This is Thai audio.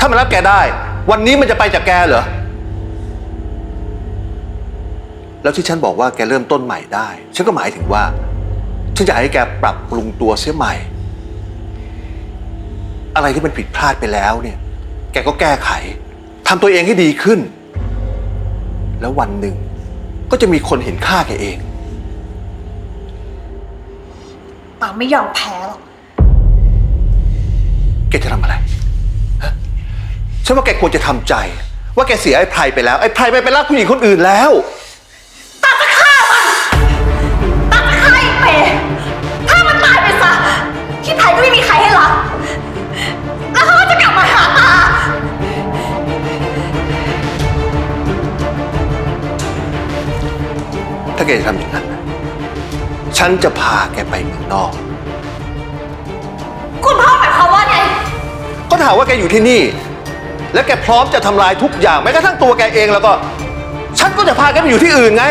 ถ้ามันรับแกได้ วันนี้มันจะไปจากแกเหรอ แล้วที่ฉันบอกว่าแกเริ่มต้นใหม่ได้ ฉันก็หมายถึงว่า ฉันจะให้แกปรับปรุงตัวเสียใหม่ อะไรที่มันผิดพลาดไปแล้วเนี่ย แกก็แก้ไขทำตัวเองให้ดีขึ้น แล้ววันหนึ่งก็จะมีคนเห็นค่าแกเอง ปางไม่ยอมแพ้หรอก แกจะทำอะไรฮะ ฉันว่าแกควรจะทำใจ ว่าแกเสียไอ้ไพรไปแล้ว ไอ้ไพรไปเป็นรักผู้หญิงคนอื่นแล้วตาจะฆ่ามันตาจะฆ่าไอ้เปย์ถ้ามันตายไปซะที่ไทยก็ไม่มีใครให้รักแล้วเขาก็จะกลับมาหาตา ถ้าแกจะทำอย่างนั้นนะฉันจะพาแกไปเมืองนอก คุณพ่อหมายความว่าไง ก็ถามว่าแกอยู่ที่นี่ และแกพร้อมจะทำลายทุกอย่างแม้กระทั่งตัวแกเองแล้วก็ ฉันก็จะพาแกไปอยู่ที่อื่นไง